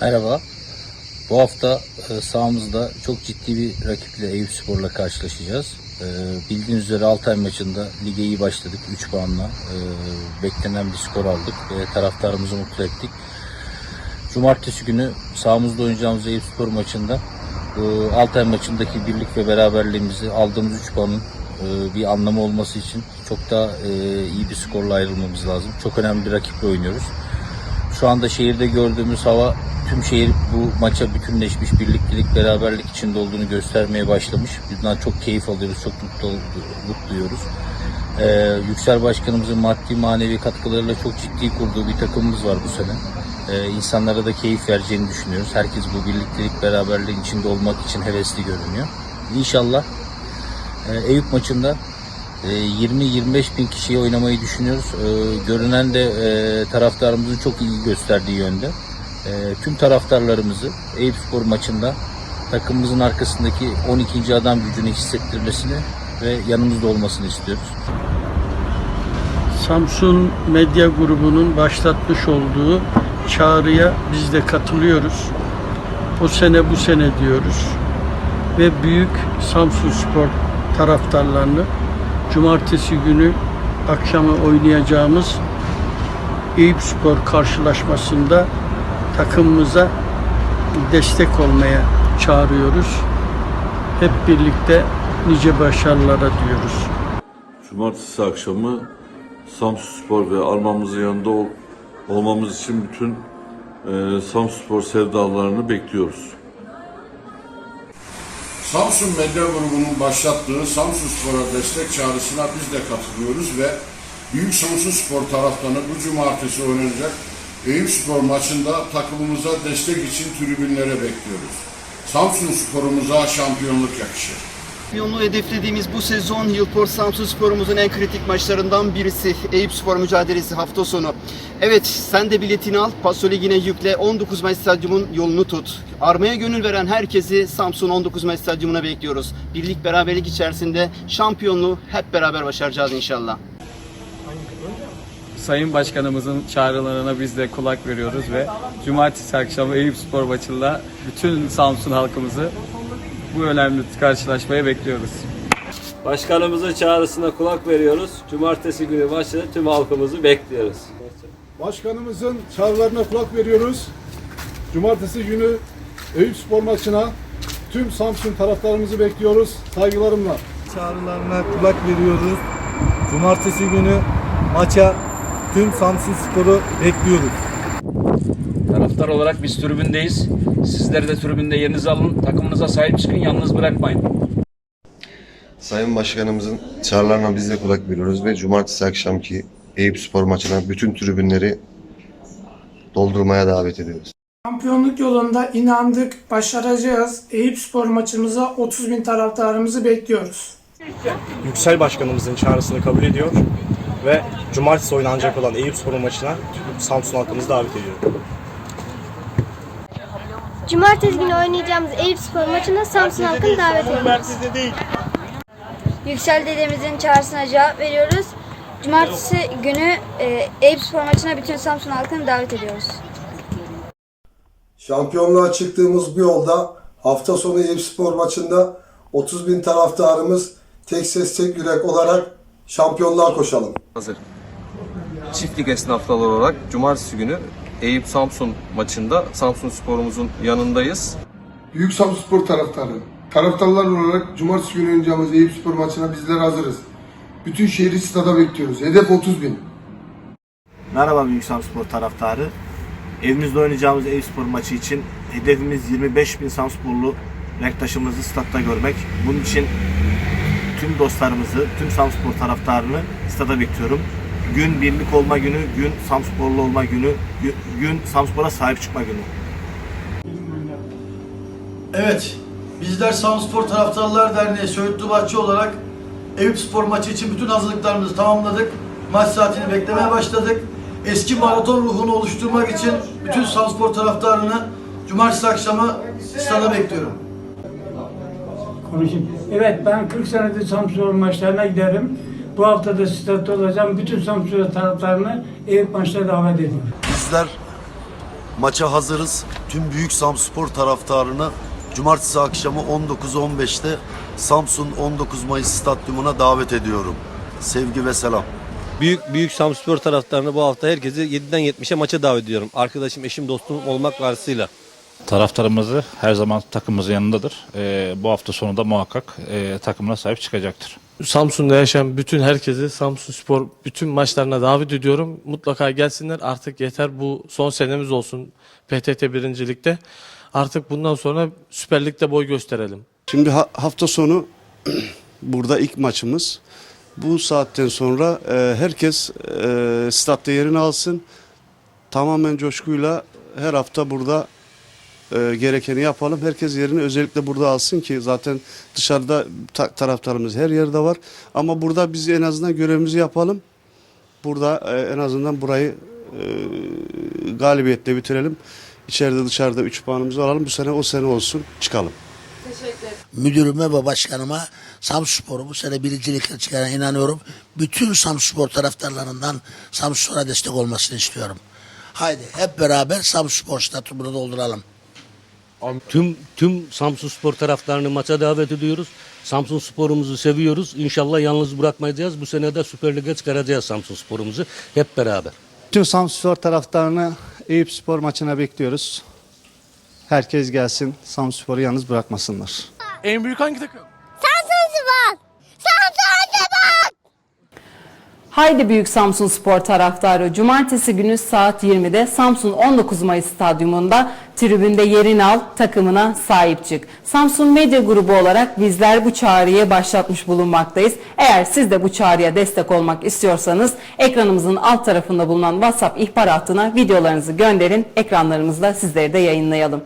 Merhaba. Bu hafta e, sahamızda çok ciddi bir rakiple Eyüp Spor'la karşılaşacağız. E, Bildiğiniz üzere Altay maçında lige iyi başladık. 3 puanla e, beklenen bir skor aldık ve taraftarımızı mutlu ettik. Cumartesi günü sahamızda oynayacağımız Eyüp Spor maçında Altay maçındaki birlik ve beraberliğimizi aldığımız 3 puanın bir anlamı olması için çok daha iyi bir skorla ayrılmamız lazım. Çok önemli bir rakiple oynuyoruz. Şu anda şehirde gördüğümüz hava tüm şehir bu maça bütünleşmiş, birliktelik, beraberlik içinde olduğunu göstermeye başlamış. Bundan çok keyif alıyoruz, çok mutlu, mutluyuz. Ee, Yüksel Başkanımızın maddi manevi katkılarıyla çok ciddi kurduğu bir takımımız var bu sene. Ee, insanlara da keyif vereceğini düşünüyoruz. Herkes bu birliktelik, beraberliğin içinde olmak için hevesli görünüyor. İnşallah e, Eyüp maçında e, 20-25 bin kişiye oynamayı düşünüyoruz. E, Görünen de e, taraftarımızın çok iyi gösterdiği yönde. E, Tüm taraftarlarımızı Eyüp Spor maçında takımımızın arkasındaki 12. adam gücünü hissettirmesini ve yanımızda olmasını istiyoruz. Samsun Medya Grubu'nun başlatmış olduğu çağrıya biz de katılıyoruz. O sene bu sene diyoruz. Ve büyük Samsun Spor taraftarlarını cumartesi günü akşamı oynayacağımız Eyüp Spor karşılaşmasında takımımıza destek olmaya çağırıyoruz. Hep birlikte nice başarılara diyoruz. Cumartesi akşamı Samsun Spor ve Almamızın yanında ol- olmamız için bütün e, Samsun Spor sevdalarını bekliyoruz. Samsun Medya Grubu'nun başlattığı Samsun Spor'a destek çağrısına biz de katılıyoruz ve Büyük Samsun Spor taraftarını bu cumartesi oynanacak Eyüp Spor maçında takımımıza destek için tribünlere bekliyoruz. Samsun Spor'umuza şampiyonluk yakışır. Şampiyonluğu hedeflediğimiz bu sezon Yılport Samsun Spor'umuzun en kritik maçlarından birisi. Eyüp Spor mücadelesi hafta sonu. Evet sen de biletini al. Paso Ligi'ne yükle. 19 Mayıs Stadyumun yolunu tut. Armaya gönül veren herkesi Samsun 19 Mayıs Stadyumuna bekliyoruz. Birlik beraberlik içerisinde şampiyonluğu hep beraber başaracağız inşallah. Sayın Başkanımızın çağrılarına biz de kulak veriyoruz ve Cumartesi akşamı Eyüp Spor maçında bütün Samsun halkımızı bu önemli karşılaşmaya bekliyoruz. Başkanımızın çağrısına kulak veriyoruz. Cumartesi günü maçta tüm halkımızı bekliyoruz. Başkanımızın çağrılarına kulak veriyoruz. Cumartesi günü Eyüp Spor maçına tüm Samsun taraftarımızı bekliyoruz. Saygılarımla. çağrılarına kulak veriyoruz. Cumartesi günü maça tüm Samsun Spor'u bekliyoruz. Taraftar olarak biz tribündeyiz. Sizler de tribünde yerinizi alın. Takımınıza sahip çıkın. Yalnız bırakmayın. Sayın Başkanımızın çağrılarına biz de kulak veriyoruz ve cumartesi akşamki Eyüp Spor maçına bütün tribünleri doldurmaya davet ediyoruz. Şampiyonluk yolunda inandık, başaracağız. Eyüp Spor maçımıza 30 bin taraftarımızı bekliyoruz. Yüksel Başkanımızın çağrısını kabul ediyor ve cumartesi oynanacak olan Eyüp Spor maçına Samsun halkımızı davet ediyor. Cumartesi günü oynayacağımız Eyüp Spor maçına Samsun halkını davet ediyoruz. Yüksel dedemizin çağrısına cevap veriyoruz. Cumartesi günü e, Eyüp Spor maçına bütün Samsun halkını davet ediyoruz. Şampiyonluğa çıktığımız bu yolda hafta sonu Eyüp Spor maçında 30 bin taraftarımız tek ses tek yürek olarak şampiyonluğa koşalım. Hazır. Çiftlik esnafları olarak Cumartesi günü Eyüp Samsun maçında Samsun Spor'umuzun yanındayız. Büyük Samsun Spor taraftarı. Taraftarlar olarak cumartesi günü oynayacağımız Eyüp Spor maçına bizler hazırız. Bütün şehri stada bekliyoruz. Hedef 30 bin. Merhaba Büyük Samsun Spor taraftarı. Evimizde oynayacağımız Eyüp Spor maçı için hedefimiz 25 bin Samsporlu renktaşımızı statta görmek. Bunun için tüm dostlarımızı, tüm Samspor taraftarını stada bekliyorum. Gün birlik olma günü, gün Samsporlu olma günü, gü- gün Samspor'a sahip çıkma günü. Evet, bizler Samspor Taraftarlar Derneği Söğütlü Bahçe olarak Eyüp Spor maçı için bütün hazırlıklarımızı tamamladık. Maç saatini beklemeye başladık. Eski maraton ruhunu oluşturmak için bütün Samspor taraftarını cumartesi akşamı stada bekliyorum. Konuşayım. Evet ben 40 senedir Samsun maçlarına giderim. Bu hafta da statta olacağım. Bütün Samsun taraftarını Eyüp maçına davet ediyorum. Bizler maça hazırız. tüm Büyük Samspor taraftarını cumartesi akşamı 19.15'te Samsun 19 Mayıs Stadyumuna davet ediyorum. Sevgi ve selam. Büyük büyük Samspor taraftarını bu hafta herkesi 7'den 70'e maça davet ediyorum. Arkadaşım, eşim, dostum olmak varsıyla. Taraftarımızı her zaman takımımızın yanındadır. Ee, bu hafta sonu da muhakkak e, takımına sahip çıkacaktır. Samsun'da yaşayan bütün herkesi Samsun Spor bütün maçlarına davet ediyorum. Mutlaka gelsinler. Artık yeter bu son senemiz olsun PTT birincilikte. Artık bundan sonra Süper Lig'de boy gösterelim. Şimdi hafta sonu burada ilk maçımız. Bu saatten sonra e, herkes e, statta yerini alsın. Tamamen coşkuyla her hafta burada e, gerekeni yapalım. Herkes yerini özellikle burada alsın ki zaten dışarıda ta- taraftarımız her yerde var. Ama burada biz en azından görevimizi yapalım. Burada e, en azından burayı e, galibiyetle bitirelim. İçeride dışarıda 3 puanımızı alalım. Bu sene o sene olsun çıkalım. müdürüme ve başkanıma Samspor'u bu sene birincilikle çıkarana inanıyorum. Bütün Samspor taraftarlarından Samspor'a destek olmasını istiyorum. Haydi hep beraber Samspor statümünü dolduralım. Tüm tüm Samsun Spor taraftarını maça davet ediyoruz. Samsun Spor'umuzu seviyoruz. İnşallah yalnız bırakmayacağız. Bu sene de Süper Lig'e çıkaracağız Samsun Spor'umuzu hep beraber. Tüm Samsun Spor taraftarını Eyüp Spor maçına bekliyoruz. Herkes gelsin. Samsun Spor'u yalnız bırakmasınlar. En büyük hangi takım? Haydi Büyük Samsun Spor taraftarı Cumartesi günü saat 20'de Samsun 19 Mayıs Stadyumunda tribünde yerini al, takımına sahip çık. Samsun Medya Grubu olarak bizler bu çağrıyı başlatmış bulunmaktayız. Eğer siz de bu çağrıya destek olmak istiyorsanız ekranımızın alt tarafında bulunan WhatsApp ihbar hattına videolarınızı gönderin. Ekranlarımızda sizleri de yayınlayalım.